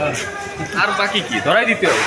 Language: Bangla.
আর বাকি কি ধরাই দিতে হবে